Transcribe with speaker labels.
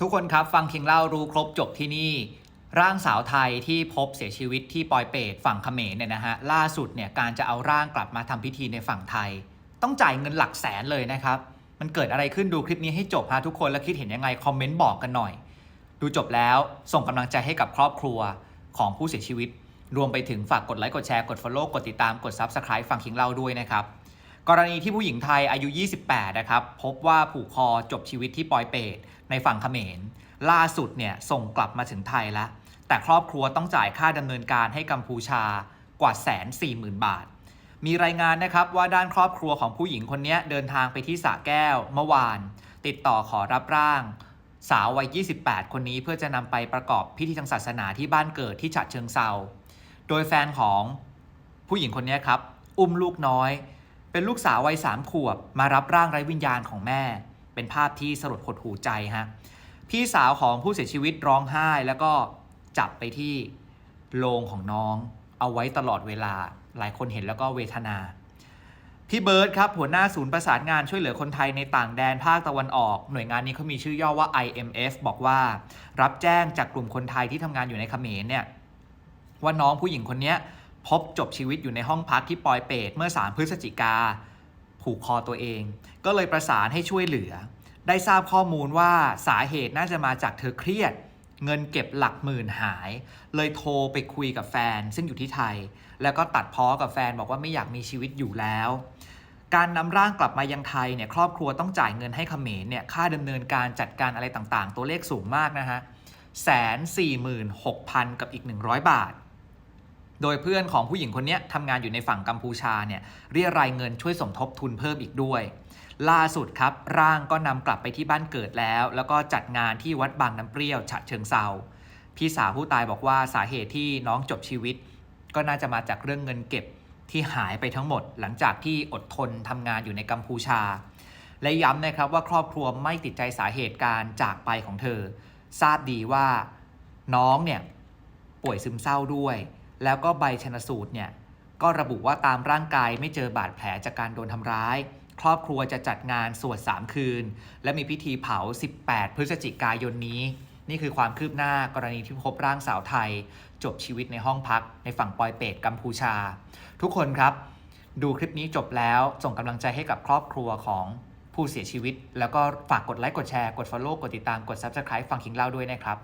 Speaker 1: ทุกคนครับฟังคิงเล่ารู้ครบจบที่นี่ ร่างสาวไทยที่พบเสียชีวิตที่ปอยเปตฝั่งเขมรเนี่ยนะฮะล่าสุดเนี่ยการจะเอาร่างกลับมาทำพิธีในฝั่งไทย ต้องจ่ายเงินหลักแสนเลยนะครับ มันเกิดอะไรขึ้นดูคลิปนี้ให้จบฮะทุกคนแล้วคิดเห็นยังไงคอมเมนต์บอกกันหน่อย ดูจบแล้วส่งกำลังใจให้กับครอบครัวของผู้เสียชีวิต รวมไปถึงฝากกดไลค์กดแชร์กด Follow กดติดตามกด Subscribe ฟังคิงเล่าด้วยนะครับ กรณีที่ผู้หญิงไทยอายุ 28 นะครับ พบว่าผูกคอจบชีวิตที่ปอยเปตในฝั่งเขมร ล่าสุดเนี่ยส่งกลับมาถึงไทยแล้ว แต่ครอบครัวต้องจ่ายค่าดำเนินการให้กัมพูชากว่าแสนสี่หมื่นบาท มีรายงานนะครับว่าด้านครอบครัวของผู้หญิงคนนี้เดินทางไปที่สระแก้ว เมื่อวาน ติดต่อขอรับร่าง สาววัย 28 คนนี้เพื่อจะนำไปประกอบพิธีทางศาสนาที่บ้านเกิดที่ฉะเชิงเซาโดยแฟนของผู้หญิงคนนี้ครับ อุ้มลูกน้อย เป็นลูกสาววัยสามขวบ มารับร่างไร้วิญญาณของแม่ เป็นภาพที่สลดหดหูใจฮะพี่สาวของผู้เสียชีวิตร้องไห้ แล้วก็จับไปที่โลงของน้อง เอาไว้ตลอดเวลาหลายคนเห็นแล้วก็เวทนา พี่เบิร์ดครับ หัวหน้าศูนย์ประสานงานช่วยเหลือคนไทยในต่างแดนภาคตะวันออก หน่วยงานนี้เขามีชื่อย่อว่า IMF บอกว่า รับแจ้งจากกลุ่มคนไทยที่ทำงานอยู่ในเขมรเนี่ยว่าน้องผู้หญิงคนนี้ พบจบชีวิตอยู่ในห้องพักที่ปอยเปตเมื่อ 3 พฤศจิกา ผูกคอตัวเอง ก็เลยประสานให้ช่วยเหลือ ได้ทราบข้อมูลว่าสาเหตุน่าจะมาจากเธอเครียด เงินเก็บหลักหมื่นหาย เลยโทรไปคุยกับแฟน ซึ่งอยู่ที่ไทย แล้วก็ตัดพ้อกับแฟนบอกว่าไม่อยากมีชีวิตอยู่แล้ว การนำร่างกลับมายังไทยเนี่ยครอบครัวต้องจ่ายเงินให้เขมรเนี่ยค่าดำเนินการจัดการอะไรต่างๆ ตัวเลขสูงมากนะฮะแสนสี่หมื่นหกพันกับอีก 100 บาท โดยเพื่อนของผู้หญิงคนนี้ทำงานอยู่ในฝั่งกัมพูชาเนี่ยเรียรายเงินช่วยสมทบทุนเพิ่มอีกด้วย ล่าสุดครับร่างก็นำกลับไปที่บ้านเกิดแล้ว แล้วก็จัดงานที่วัดบางน้ำเปรี้ยวฉะเชิงเซาพี่สาวผู้ตายบอกว่าสาเหตุที่น้องจบชีวิต ก็น่าจะมาจากเรื่องเงินเก็บที่หายไปทั้งหมด หลังจากที่อดทนทำงานอยู่ในกัมพูชา และย้ำนะครับว่าครอบครัวไม่ติดใจสาเหตุการจากไปของเธอ ทราบดีว่าน้องเนี่ยป่วยซึมเศร้าด้วย แล้วก็ใบชนสูตรเนี่ยก็ระบุว่าตามร่างกายไม่เจอบาดแผลจากการโดนทำร้าย ครอบครัวจะจัดงานสวด 3 คืน และมีพิธีเผา 18 พฤศจิกายนนี้ นี่คือความคืบหน้ากรณีที่พบร่างสาวไทย จบชีวิตในห้องพัก ในฝั่งปอยเปตกัมพูชา ทุกคนครับ ดูคลิปนี้จบแล้วส่งกำลังใจให้กับครอบครัวของผู้เสียชีวิต แล้วก็ฝากกดไลค์กดแชร์กด Follow กดติดตามกด Subscribe ฟังคิงเล่าด้วยนะครับ